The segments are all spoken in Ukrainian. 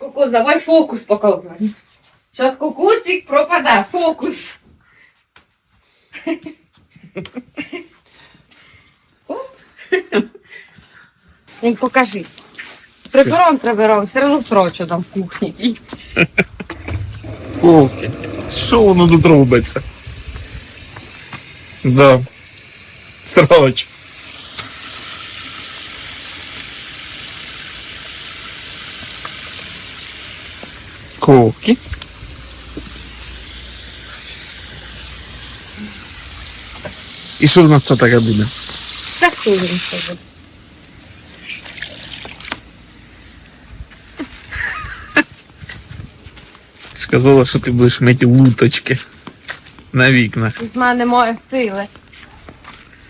Кукус, давай фокус показывай. Сейчас кукусик пропадает. Фокус. Покажи. Прибираем, прибираем, все равно срочно там в кухні. ті. Вовки. Що воно тут робиться? Да. Срач. Ковки. І що в нас це таке буде? Так що він скаже. Сказала, що ти будеш мити луточки на вікнах. В мене немає сили.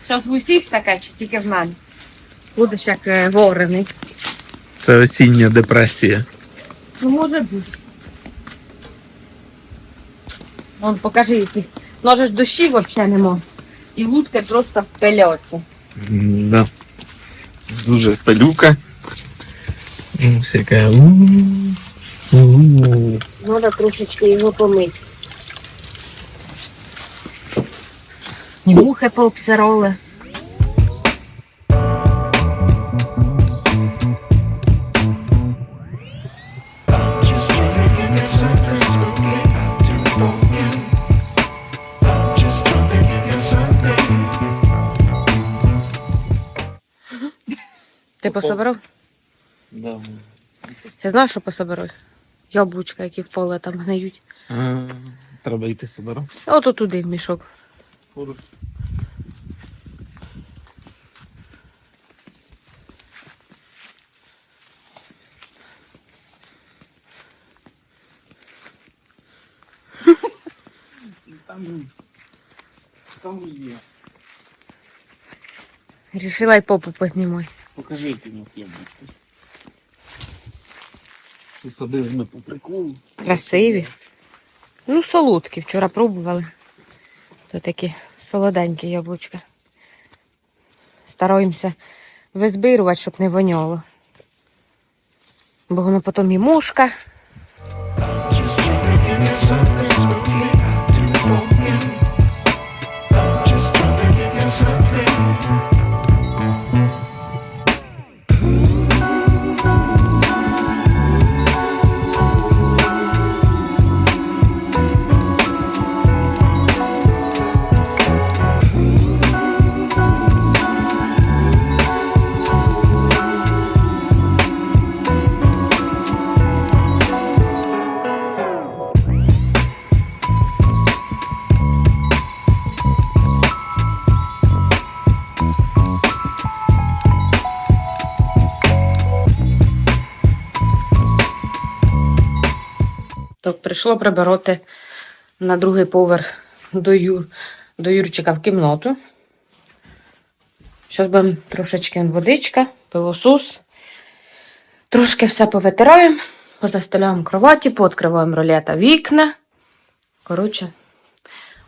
Зараз в усіх таке, чи тільки в мене. Будеш як е, ворений. Це осіння депресія. Ну, може бути. Вон, покажи, які. Ноже ж душі взагалі нема. І лутки просто в пельоці. Да. Дуже пилюка. Ну, Всяка. у-у-у. Треба трошечки його помити. І мухи пообсироли. Ти пособирав? Да. Ти знаєш, що пособирав? Яблучка, які в поле там гниють. А, Треба йти собирати. Ото туди в мішок. Там, там є. Рішила й попу познімати. Покажи, які у нас є бусти. Посадили ми по приколу. Красиві. Ну, солодкі, вчора пробували. То такі солоденькі яблучка. Стараємося визбирувати, щоб не воняло. Бо воно потім і мушка. Так, прийшло прибирати на другий поверх до, Ю... до Юрчика в кімнату. Зараз будемо трошечки водичка, пилосос. Трошки все повитираємо, позастеляємо кроваті, пооткриваємо ролета вікна. Коротше,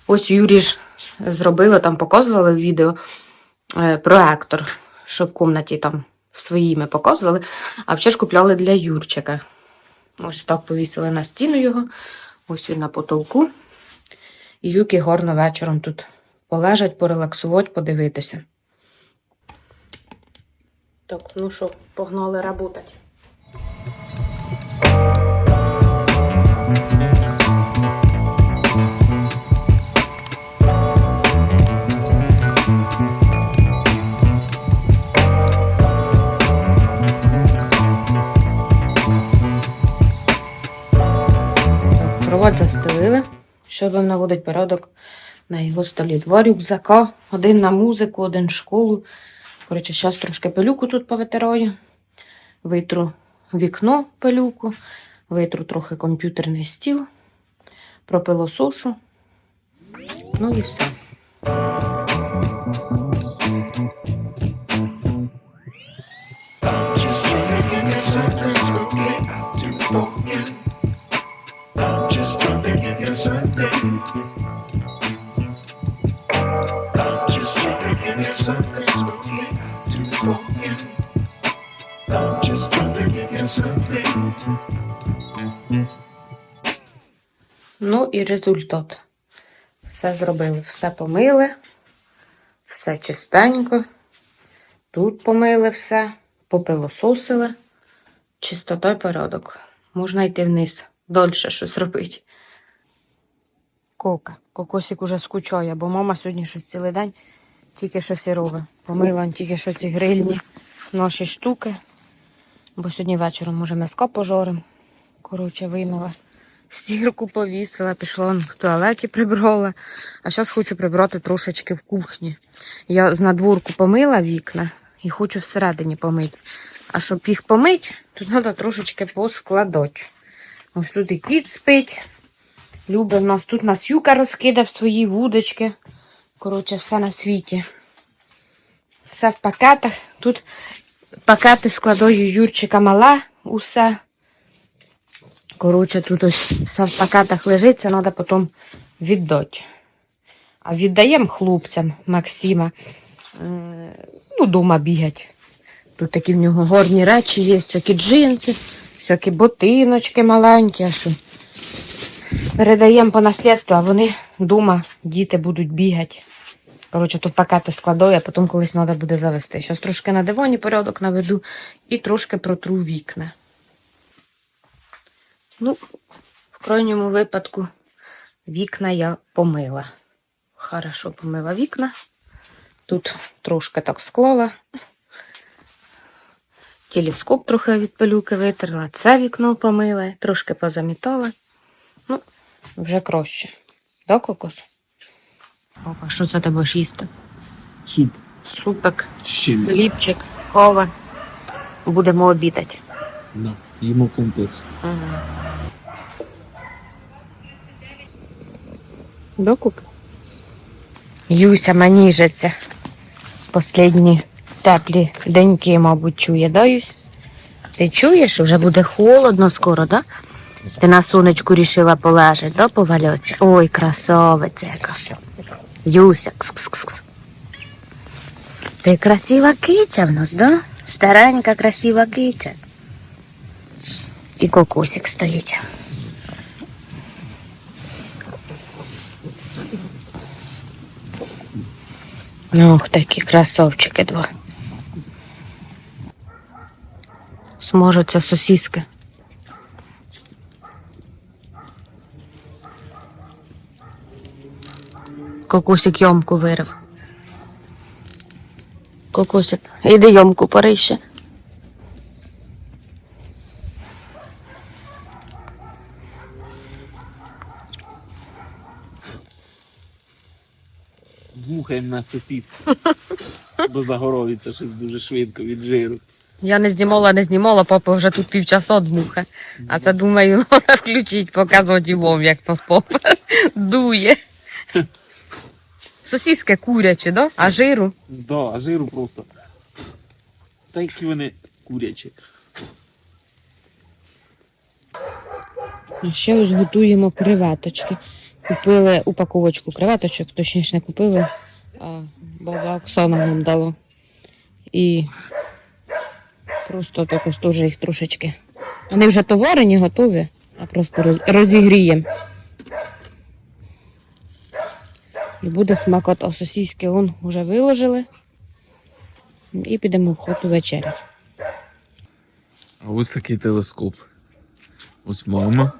ось Юрій ж зробили, там показували в відео е, проектор, що в кімнаті там своїми показували, а ще ж купляли для Юрчика. Ось так повісили на стіну його. Ось він на потолку. І Юки горно вечором тут полежать, порелаксувати, подивитися. Так, ну що, погнали работать. Кровать застелили. Що будемо наводити порядок на його столі. Два рюкзака, один на музику, один в школу. Коротше, зараз трошки пилюку тут повитираю. Витру вікно пилюку, витру трохи комп'ютерний стіл, пропилосошу. Ну і все. Just something. I'm just trying to give. Ну і результат. Все зробили, все помили, все чистенько. Тут помили все, попилососили. Чистота й порядок. Можна йти вниз, дольше щось робити. Кока, кокосик уже скучає, бо мама сьогодні щось цілий день тільки щось і робить. Помила тільки що ці грильні наші штуки. Бо сьогодні вечором може м'яско пожорим. Коротше, вимила. Стірку повісила, пішла в туалеті прибрала. А зараз хочу прибрати трошечки в кухні. Я з надворку помила вікна і хочу всередині помити. А щоб їх помити, то треба трошечки поскладати. Ось тут і кіт спить. Любить в нас тут нас розкидав свої вудочки. Коротше, все на світі. Все в пакетах. Тут пакети складаю Юрчика мала, усе. Коротше, тут ось все в пакетах лежить, це треба потім віддати. А віддаємо хлопцям Максима. Е, ну, дома бігать. Тут такі в нього горні речі є, всякі джинси, всякі ботиночки маленькі. А що? Передаємо по наслідству, а вони вдома, діти будуть бігати. Коротше, тут пакети складаю, а потім колись треба буде завести. Зараз трошки на дивані порядок наведу і трошки протру вікна. Ну, в крайньому випадку вікна я помила. Хорошо помила вікна. Тут трошки так склала. Телескоп трохи від пилюки витерла, це вікно помила, трошки позамітала. Ну, вже краще. Да, кокос? Папа, що це ти будеш їсти? Суп. Супик, З чим? хлібчик, кова. Будемо обідати. Да. Їмо комплекс. Докук? Юся маніжиться. Последні теплі деньки, мабуть, чує, да, Юсь? Ти чуєш, вже буде холодно скоро, да? Ти на сонечку рішила полежати, да, повальоться? Ой, красавиця яка. Юся, кс-кс-кс. Ти красива киця в нас, да? Старенька красива киця. І кокосик стоїть. Ох, такі красавчики два. Смажуться сосиски. Кокусик йомку вирив. Кокусик, іди йомку порище. Вухаємо на сосіс. Бо загоровиться щось дуже швидко від жиру. Я не знімала, не знімала, папа вже тут півчаса дмуха. А це думаю, треба включити, показувати вам, як нас папа дує. Сосиски курячі, да? А жиру? Да, а жиру просто. Та які вони курячі. А ще ось готуємо креветочки. Купили упаковочку креветочок, точніше не купили, а баба Оксана нам дала. І просто так ось теж їх трошечки. Вони вже товарені, готові, а просто розігріємо. І буде смакота. Сосиски он вже виложили. І підемо в хату вечеряти. А ось такий телескоп. Ось мама.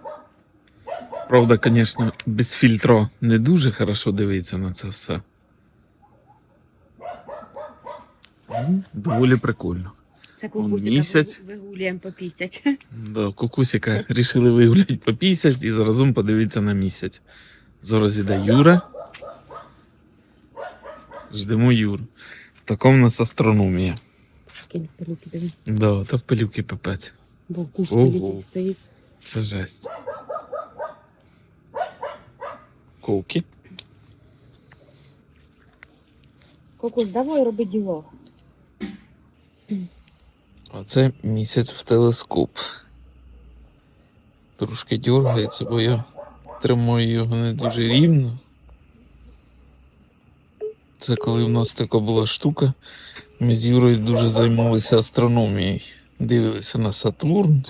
Правда, звісно, без фільтра не дуже хорошо дивиться на це все. Ну, Доволі прикольно. Це кукусика місяць. вигулюємо по пісять. Да, кукусика рішили вигуляти по місяць і заразом подивитися на місяць. Зараз іде Юра. Ждемо Юру. В нас астрономія. Кинь в пилюки, диви. Да, та в пилюки пипець. Бо куст Ого. політик стоїть. Це жесть. Ковки. Кокос, давай роби діло. А це місяць в телескоп. Трошки дергається, бо я тримаю його не дуже рівно. Це коли в нас така була штука. Ми з Юрою дуже займалися астрономією. Дивилися на Сатурн.